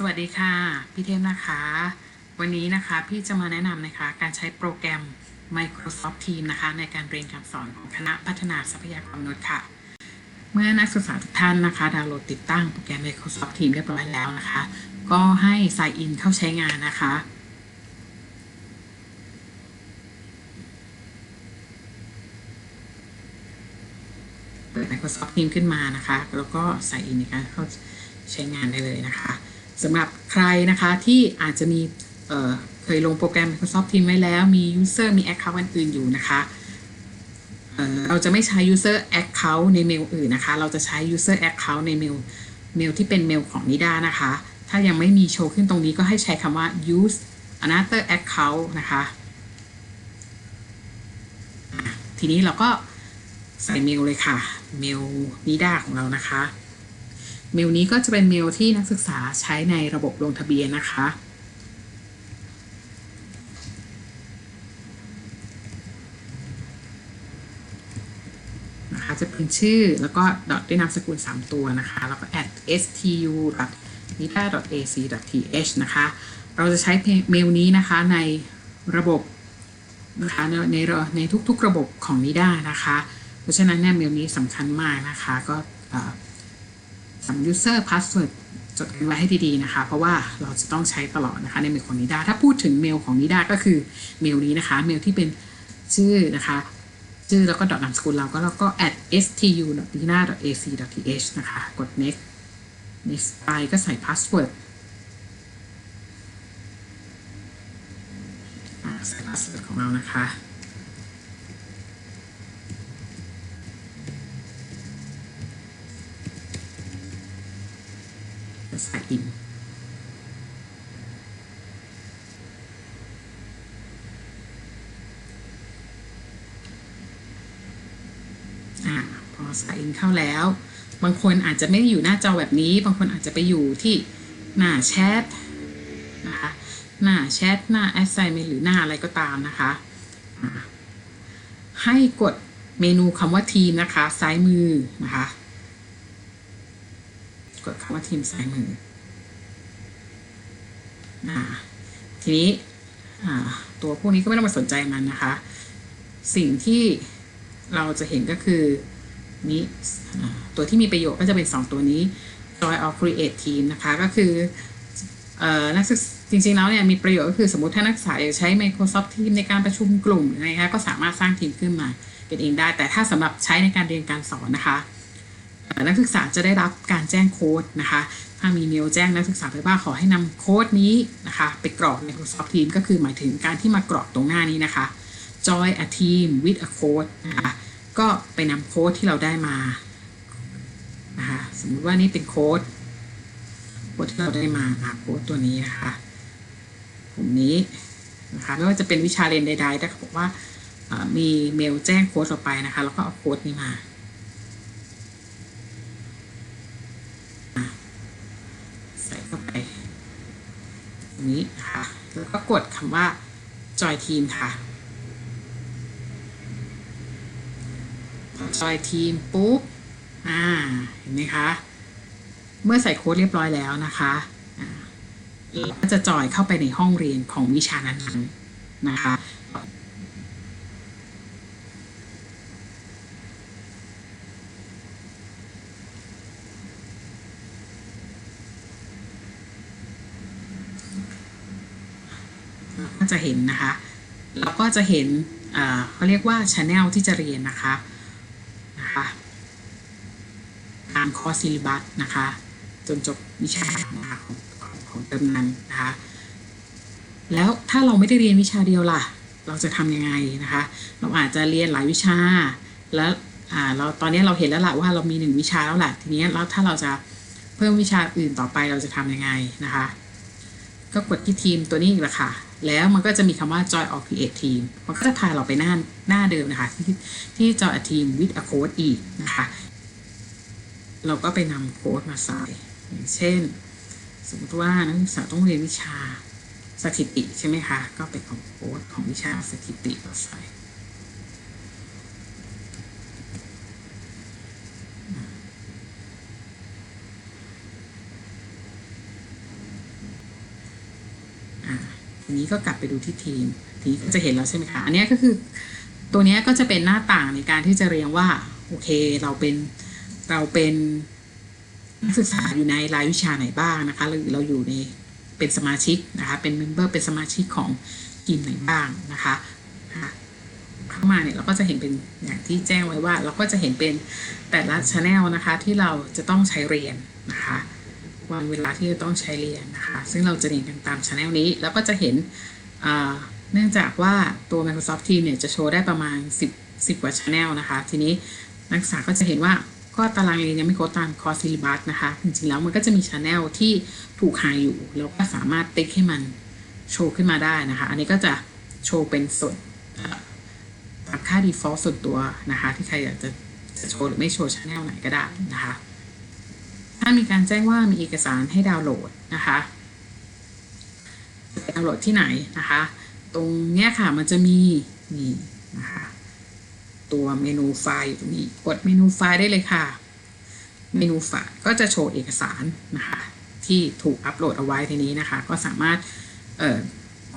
สวัสดีค่ะ พี่เทพนะคะ วันนี้นะคะพี่จะมาแนะนำนะคะการใช้โปรแกรม Microsoft Teams นะคะ ในการเรียนการสอนของคณะพัฒนาทรัพยากรมนุษย์ค่ะ เมื่อนักศึกษาทุกท่านนะคะ ดาวน์โหลดติดตั้งโปรแกรม Microsoft Teams เรียบร้อยแล้วนะคะ ก็ให้ sign in เข้าใช้งานนะคะเปิด Microsoft Teams ขึ้นมานะคะ แล้วก็ใส่อินในการเข้าใช้งานได้เลยนะคะ สำหรับใครนะคะที่อาจจะมีเเคยลงโปรแกรม Microsoft Teams ไว้แล้ว มี User มี Account อันอื่นอยู่นะคะเเราจะไม่ใช้ User Account ในเมลอื่นนะคะ เราจะใช้ User Account ในเมลเมลที่เป็นเมลของนิดานะคะ ถ้ายังไม่มีโชว์ขึ้นตรงนี้ก็ให้ใช้คำว่า use another account นะคะอะทีนี้เราก็ใส่เมลเลยค่ะ เมลนิดาของเรานะคะ เมลนี้ก็จะเป็นเมลที่นักศึกษาใช้ในระบบลงทะเบียนนะคะ นะคะจะเป็นชื่อแล้วก็ดอทด้วยนามสกุล 3 ตัวนะคะ แล้วก็ at stu nita ac th นะคะ เราจะใช้เมลนี้นะคะในระบบนะคะในในในทุกๆระบบของนิด้านะคะ เพราะฉะนั้นเนี่ยเมลนี้สำคัญมากนะคะก็ user password จดกันไว้ให้ดีๆนะคะ เพราะว่าเราจะต้องใช้ตลอดนะคะในเมลของนิดาถ้าพูดถึงเมลของนิดาก็คือเมลนี้นะคะ เมลที่เป็นชื่อนะคะ ชื่อแล้วก็ดอทนามสกุลเราก็แล้วก็ at stu dina ac th นะคะ กด next next ไปก็ใส่ password ใส่ password ของเรานะคะ จะใส่อินอ่าพอใส่อินเข้าแล้ว บางคนอาจจะไม่ได้อยู่หน้าจอแบบนี้ บางคนอาจจะไปอยู่ที่หน้าแชทนะคะหน้าแชทหน้า assignment หรือหน้าอะไรก็ตามนะคะ ให้กดเมนูคำว่าทีมนะคะ ซ้ายมือนะคะ กดคำว่าทีมซ้ายมือทีนี้ตัวพวกนี้ก็ไม่ต้องมาสนใจมันนะคะ สิ่งที่เราจะเห็นก็คือนี้อ่ตัวที่มีประโยชน์ก็จะเป็น 2 ตัวนี้ Joy of Create Team นะคะ ก็คืออนักศึกษาจริงๆแล้วเนี่ยมีประโยชน์ก็คือสมมติถ้านักศึกษาอยากใช้ Microsoft Teams ในการประชุมกลุ่มนะคะก็สามารถสร้างทีมขึ้นมาเป็นเองได้ แต่ถ้าสำหรับใช้ในการเรียนการสอนนะคะ นักศึกษาจะได้รับการแจ้งโค้ดนะคะถ้ามีเมลแจ้งนักศึกษาไปว่าขอให้นำโค้ดนี้นะคะไปกรอกใน Microsoft Teams ก็คือหมายถึงการที่มากรอกตรงหน้านี้นะคะ join a team with a code นะคะก็ไปนำโค้ดที่เราได้มานะคะสมมุติว่านี่เป็นโค้ดโค้ดที่เราได้มาอะโค้ดตัวนี้นะคะกลุ่มนี้นะคะไม่ว่าจะเป็นวิชาเรียนใดๆถ้าเขาบอกว่าอ่ามีเมลแจ้งโค้ดเราไปนะคะ แล้วก็เอาโค้ดนี้มา ใส่เข้าไปตรง นี้นะคะแล้วก็กดคำว่าจอยทีมค่ะพอจอยทีมปุ๊บอ่าเห็นไหมคะเมื่อใส่โค้ดเรียบร้อยแล้วนะคะอ่าเราก็จะจอยเข้าไปในห้องเรียนของวิชานั้นๆนะคะ ก็ จะเห็นนะคะเราก็จะเห็นเขาเรียกว่าช anel ที่จะเรียนนะคะนะคะตามคอร์สซิลิบัสนะคะ จนจบวิชานะคะของของของเติมนั้นนะคะแล้วถ้าเราไม่ได้เรียนวิชาเดียวล่ะ เราจะทำยังไงนะคะ เราอาจจะเรียนหลายวิชา แล้วเราตอนนี้เราเห็นแล้วล่ะว่าเรามีหนึ่งวิชาแล้วแหละทีนี้แล้วถ้าเราจะเพิ่มวิชาอื่นต่อไปเราจะทำยังไงนะคะ ก็กดที่ทีมตัวนี้อีกละค่ะ แล้วมันก็จะมีคำว่า join or create team มันก็จะพาเราไปหน้าหน้าเดิมนะคะ ที่ที่ join a team with a code อีกนะคะ เราก็ไปนำโค้ดมาใส่อย่างเช่น สมมติว่านักศึกษาต้องเรียนวิชาสถิติใช่ไหมคะ ก็เป็นของโค้ดของวิชาสถิติเราใส่ นี้ก็กลับไปดูที่ทีมทีนี้จะเห็นแล้วใช่ไหมคะอันนี้ก็คือตัวนี้ก็จะเป็นหน้าต่างในการที่จะเรียงว่าโอเคเราเป็นเราเป็นนักศึกษาอยู่ในรายวิชาไหนบ้างนะคะหรือเราอยู่ในเป็นสมาชิกนะคะเป็นเมมเบอร์เป็นสมาชิกของทีมไหนบ้างนะคะเข้ามาเนี่ยเราก็จะเห็นเป็นอย่างที่แจ้งไว้ว่า เราก็จะเห็นเป็นแต่ละช anel นะคะที่เราจะต้องใช้เรียนนะคะ วันเวลาที่จะต้องใช้เรียนนะคะ ซึ่งเราจะเรียนกันตามช anel นี้ แล้วก็จะเห็นเนื่องจากว่าตัว Microsoft Teams เนี่ยจะโชว์ได้ประมาณ 10 10กว่า channel นะคะ ทีนี้นักศึกษาก็จะเห็นว่าก็ตารางเรียนยังไม่ครบตามคอร์สซิลิบัสนะคะ จริงๆแล้วมันก็จะมีช anel ที่ถูกหายอยู่ แล้วก็สามารถติ๊กให้มันโชว์ขึ้นมาได้นะคะ อันนี้ก็จะโชว์เป็นส่วนตามค่า default ส่วนตัวนะคะ ที่ใครอยากจะจะโชว์หรือไม่โชว์ช anel ไหนก็ได้นะคะ ถ้ามีการแจ้งว่ามีเอกสารให้ดาวน์โหลดนะคะดาวน์โหลดที่ไหนนะคะ ตรงเนี้ยค่ะมันจะมีนี่นะคะตัวเมนูไฟล์อยู่ตรงนี้กดเมนูไฟล์ได้เลยค่ะ เมนูไฟล์ก็จะโชว์เอกสารนะคะที่ถูกอัปโหลดเอาไว้ทีนี้นะคะ ก็สามารถเอ่อ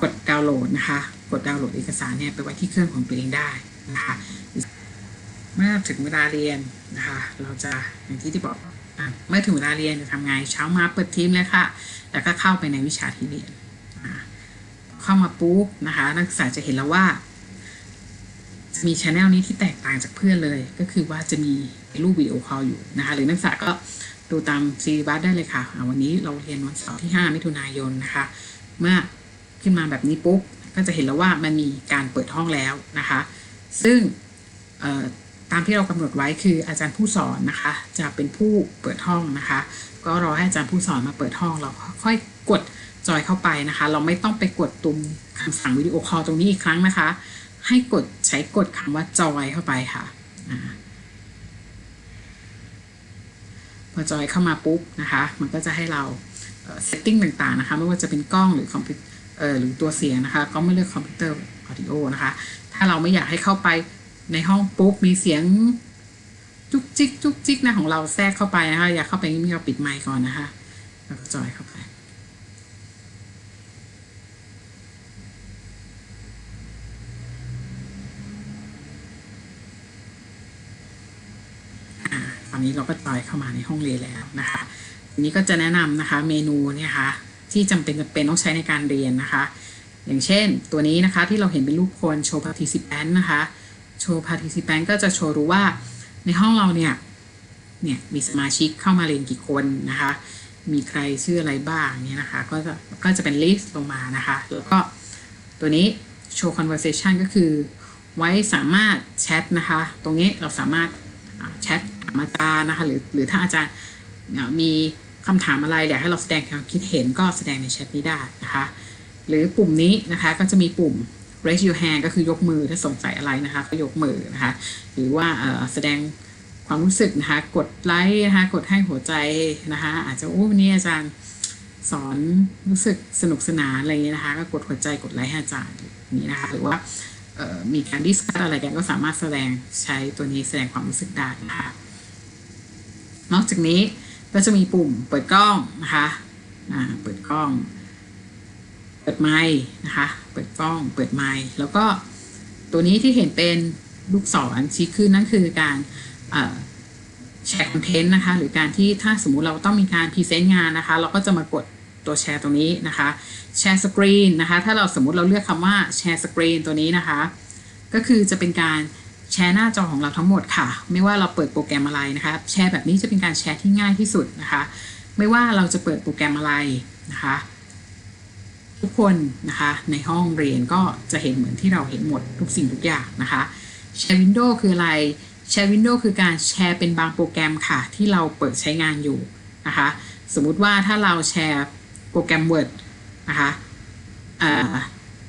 กดดาวน์โหลดนะคะ กดดาวน์โหลดเอกสารเนี่ยไปไว้ที่เครื่องของตัวเองได้นะคะเมื่อถึงเวลาเรียนนะคะ เราจะอย่างที่ที่บอก เมื่อถึงเวลาเรียนจะทำไงเช้ามาเปิดทีมเลยค่ะ แล้วก็เข้าไปในวิชาที่เรียน เข้ามาปุ๊บนะคะ นักศึกษาจะเห็นแล้วว่า จะมีช anel นี้ที่แตกต่างจากเพื่อนเลย ก็คือว่าจะมีรูปวิดีโอคอลอยู่นะคะ หรือนักศึกษาก็ดูตามซีรีบัสได้เลยค่ะอะวันนี้เราเรียนวันเสาร์ที่ 5 มิถุนายนนะคะ เมื่อขึ้นมาแบบนี้ปุ๊บ ก็จะเห็นแล้วว่ามันมีการเปิดห้องแล้วนะคะ ซึ่งเอ่อ ตามที่เรากำหนดไว้คืออาจารย์ผู้สอนนะคะ จะเป็นผู้เปิดห้องนะคะ ก็รอให้อาจารย์ผู้สอนมาเปิดห้องเราค่อยกดจอยเข้าไปนะคะ เราไม่ต้องไปกดตุ่มคำสั่งวิดีโอคอลตรงนี้อีกครั้งนะคะ ให้กดใช้กดคำว่าจอยเข้าไปค่ะพอจอยเข้ามาปุ๊บนะคะ มันก็จะให้เราเซตติ้งต่างๆนะคะ ไม่ว่าจะเป็นกล้องหรือคอมพิวเตอ่อหรือตัวเสียงนะคะ ก็ไม่เลือกคอมพิวเตอร์ออดิโอนะคะ ถ้าเราไม่อยากให้เข้าไป ในห้องปุ๊บมีเสียงจุกจิกจุกจิกนะของเราแทรกเข้าไปนะคะอยากเข้าไปนี่เราปิดไมค์ก่อนนะคะแล้วก็จอยเข้าไปอ่าตอนนี้เราก็จอยเข้ามาในห้องเรียนแล้วนะคะทีนี้ก็จะแนะนำนะคะเมนูเนี่ยค่ะที่จำเป็นจำเป็นต้องใช้ในการเรียนนะคะ อย่างเช่นตัวนี้นะคะที่เราเห็นเป็นรูปคนโชว์ participant นะคะ โชว์ participant ก็จะโชว์รู้ว่าในห้องเราเนี่ย เนี่ยมีสมาชิกเข้ามาเรียนกี่คนนะคะ มีใครชื่ออะไรบ้างเนี่ยนะคะ ก็จะก็จะเป็น list ลงมานะคะ แล้วก็ตัวนี้ show conversation ก็คือ ไว้สามารถแชทนะคะ ตรงนี้เราสามารถแชทถามอาจารย์นะคะ หรือหรือถ้าอาจารย์มีคำถามอะไรอยากให้เราแสดงความคิดเห็นก็แสดงในแชทนี้ได้นะคะ หรือปุ่มนี้นะคะก็จะมีปุ่ม raise your hand ก็คือยกมือถ้าสงสัยอะไรนะคะก็ยกมือนะคะหรือว่าแสดงความรู้สึกนะคะกดไลค์นะคะกดให้หัวใจนะคะอาจจะโอ้วันนี้อาจารย์สอนรู้สึกสนุกสนานอะไรอย่างเงี้ยนะคะก็กดหัวใจกดไลค์ให้อาจารย์นี้นะคะหรือว่ามีการดิสคัสอะไรกันก็สามารถแสดงใช้ตัวนี้แสดงความรู้สึกได้นะคะนอกจากนี้ก็จะมีปุ่มเปิดกล้องนะคะเปิดกล้อง ปิดไมค์นะคะ เปิดกล้องเปิดไมค์แล้วก็ตัวนี้ที่เห็นเป็นลูกศรชี้ขึ้นนั่นคือการแชร์คอนเทนต์นะคะ หรือการที่ถ้าสมมุติเราต้องมีการพรีเซนต์งานนะคะ เราก็จะมากดตัวแชร์ตรงนี้นะคะแชร์สกรีนนะคะ ถ้าเราสมมุติเราเลือกคำว่าแชร์สกรีนตัวนี้นะคะ ก็คือจะเป็นการแชร์หน้าจอของเราทั้งหมดค่ะ ไม่ว่าเราเปิดโปรแกรมอะไรนะคะแชร์แบบนี้จะเป็นการแชร์ที่ง่ายที่สุดนะคะ ไม่ว่าเราจะเปิดโปรแกรมอะไรนะคะ ทุกคนนะคะในห้องเรียนก็จะเห็นเหมือนที่เราเห็นหมดทุกสิ่งทุกอย่างนะคะแชร์วินโดว์คืออะไรแชร์วินโดว์คือการแชร์เป็นบางโปรแกรมค่ะ ที่เราเปิดใช้งานอยู่นะคะสมมุติว่าถ้าเราแชร์โปรแกรม Word นะคะ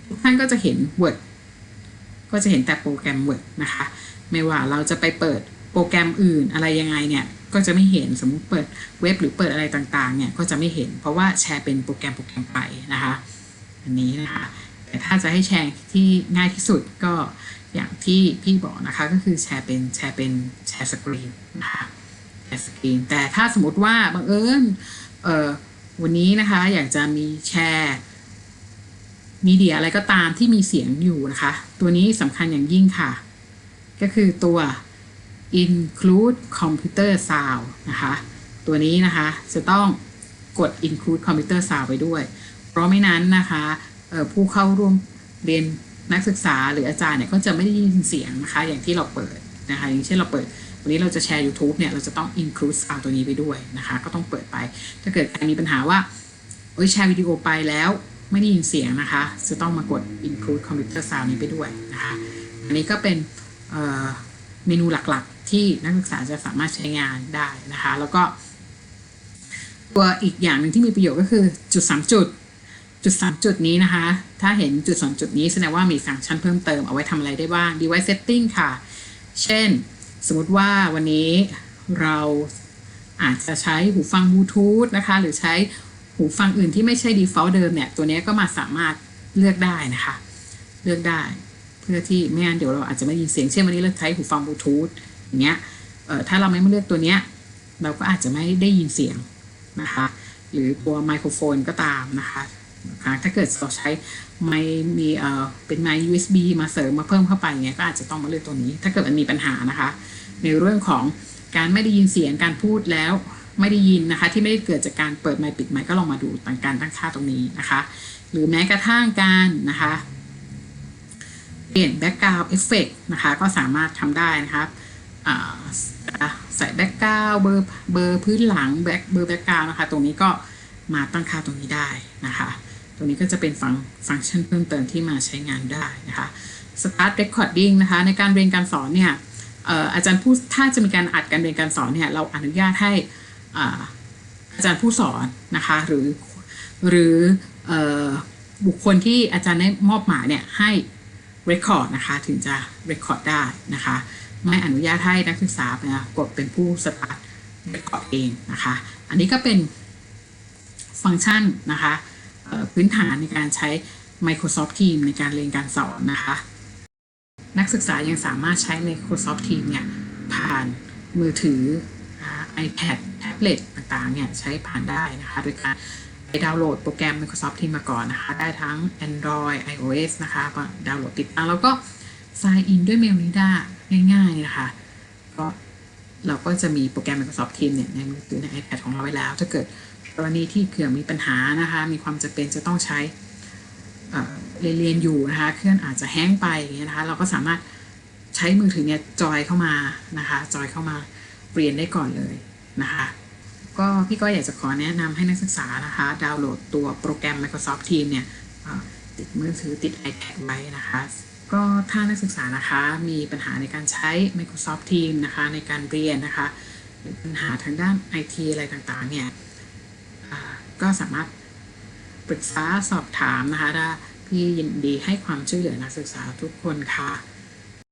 ทุกท่านก็จะเห็น Word ก็จะเห็นแต่โปรแกรม Word นะคะไม่ว่าเราจะไปเปิดโปรแกรมอื่นอะไรยังไงเนี่ยก็จะไม่เห็นสมมุติเปิดเว็บหรือเปิดอะไรต่างๆเนี่ยก็จะไม่เห็นเพราะว่าแชร์เป็นโปรแกรมโปรแกรมไปนะคะ อันนี้นะคะแต่ถ้าจะให้แชร์ที่ง่ายที่สุดก็อย่างที่พี่บอกนะคะก็คือแชร์เป็นแชร์เป็นแชร์สกรีนนะคะแชร์สกรีนแต่ถ้าสมมติว่าบังเอิญเอ่อวันนี้นะคะอยากจะมีแชร์มีเดียอะไรก็ตามที่มีเสียงอยู่นะคะ ตัวนี้สำคัญอย่างยิ่งค่ะ ก็คือตัว include computer sound นะคะ ตัวนี้นะคะจะต้องกด include computer sound ไปด้วย ราะไม่นั้นนะคะผู้เข้าร่วมเรียนนักศึกษาหรืออาจารย์เนี่ยก็จะไม่ได้ยินเสียงนะคะอย่างที่เราเปิดนะคะอย่างเช่นเราเปิดวันนี้เราจะแชร์ YouTube เนี่ยเราจะต้อง include sound ตัวนี้ไปด้วยนะคะก็ต้องเปิดไป ถ้าเกิดใครมีปัญหาว่าโอ้ยแชร์วิดีโอไปแล้วไม่ได้ยินเสียงนะคะ จะต้องมากด include computer sound นี้ไปด้วยนะคะอันนี้ก็เป็นเเมนูหลักๆ ที่นักศึกษาจะสามารถใช้งานได้นะคะ แล้วก็ตัวอีกอย่างหนึ่งที่มีประโยชน์ก็คือจุด 3 จุด จุด 3 จุดนี้นะคะ ถ้าเห็นจุด 2 จุดนี้แสดงว่ามีฟังก์ชันเพิ่มเติมเอาไว้ทำอะไรได้บ้าง device setting ค่ะ เช่น สมมติว่าวันนี้เราอาจจะใช้หูฟังบลูทูธนะคะ หรือใช้หูฟังอื่นที่ไม่ใช่ default เดิมเนี่ย ตัวนี้ก็มาสามารถเลือกได้นะคะ เลือกได้ เพื่อที่ไม่งั้นเดี๋ยวเราอาจจะไม่ได้ยินเสียงเช่นวันนี้เราใช้หูฟังบลูทูธอย่างเงี้ยเอ่อถ้าเราไม่เลือกตัวเนี้ยเราก็อาจจะไม่ได้ยินเสียงนะคะ หรือตัวไมโครโฟนก็ตามนะคะ ถ้าเกิดเราใช้ไมค์มีเอ่อเป็นไมค์ USB มาเสริมมาเพิ่มเข้าไปเงี้ยก็อาจจะต้องมาเลือกตัวนี้ ถ้าเกิดมันมีปัญหานะคะ ในเรื่องของการไม่ได้ยินเสียงการพูดแล้วไม่ได้ยินนะคะ ที่ไม่ได้เกิดจากการเปิดไมค์ปิดไมค์ก็ลองมาดูต่างการตั้งค่าตรงนี้นะคะ หรือแม้กระทั่งการนะคะเปลี่ยนแบ็กกราวด์เอฟเฟกนะคะ ก็สามารถทำได้นะครับใส่แบ็กกราวด์เบอร์เบอร์พื้นหลังแบ็กเบอร์แบ็กกราวด์นะคะ ตรงนี้ก็มาตั้งค่าตรงนี้ได้นะคะ ตรงนี้ก็จะเป็นฟังฟังก์ชันเพิ่มเติมที่มาใช้งานได้นะคะ Start Recording นะคะ ในการเรียนการสอนเนี่ยอาจารย์ผู้ถ้าจะมีการอัดการเรียนการสอนเนี่ยเราอนุญาตให้อาจารย์ผู้สอนนะคะหรือหรือบุคคลที่อาจารย์ได้มอบหมายเนี่ยให้ record นะคะถึงจะ record ได้นะคะไม่อนุญาตให้นักศึกษานะกดเป็นผู้ start record เองนะคะ อันนี้ก็เป็นฟังก์ชันนะคะ พื้นฐานในการใช้ Microsoft Teams ในการเรียนการสอนนะคะ นักศึกษายังสามารถใช้ Microsoft Teams เนี่ยผ่านมือถือ iPad แท็บเล็ตต่างๆเนี่ยใช้ผ่านได้นะคะ โดยการไปดาวน์โหลดโปรแกรม Microsoft Teams มาก่อนนะคะ ได้ทั้ง Android iOS นะคะก็ดาวน์โหลดติดตั้งแล้วก็ sign in ด้วยเมลนี้ได้ง่ายๆนะคะก็เราก็จะมีโปรแกรม Microsoft Teams เนี่ยในมือถือใน iPad ของเราไว้แล้ว ถ้าเกิด กรณีที่เครื่องมีปัญหานะคะ มีความจำเป็นจะต้องใช้เเรียนเรียนอยู่นะคะเครื่องอาจจะแห้งไปอย่างเงี้ยนะคะเราก็สามารถใช้มือถือเนี่ยจอยเข้ามานะคะจอยเข้ามาเรียนได้ก่อนเลยนะคะก็พี่ก็อยากจะขอแนะนำให้นักศึกษานะคะดาวน์โหลดตัวโปรแกรม Microsoft Teams เนี่ยติดมือถือติด iPad ไว้นะคะก็ถ้านักศึกษานะคะมีปัญหาในการใช้ Microsoft Teams นะคะในการเรียนนะคะปัญหาทางด้าน IT อะไรต่างๆเนี่ย ก็สามารถปรึกษาสอบถามนะคะถ้าพี่ยินดีให้ความช่วยเหลือนักศึกษาทุกคนค่ะ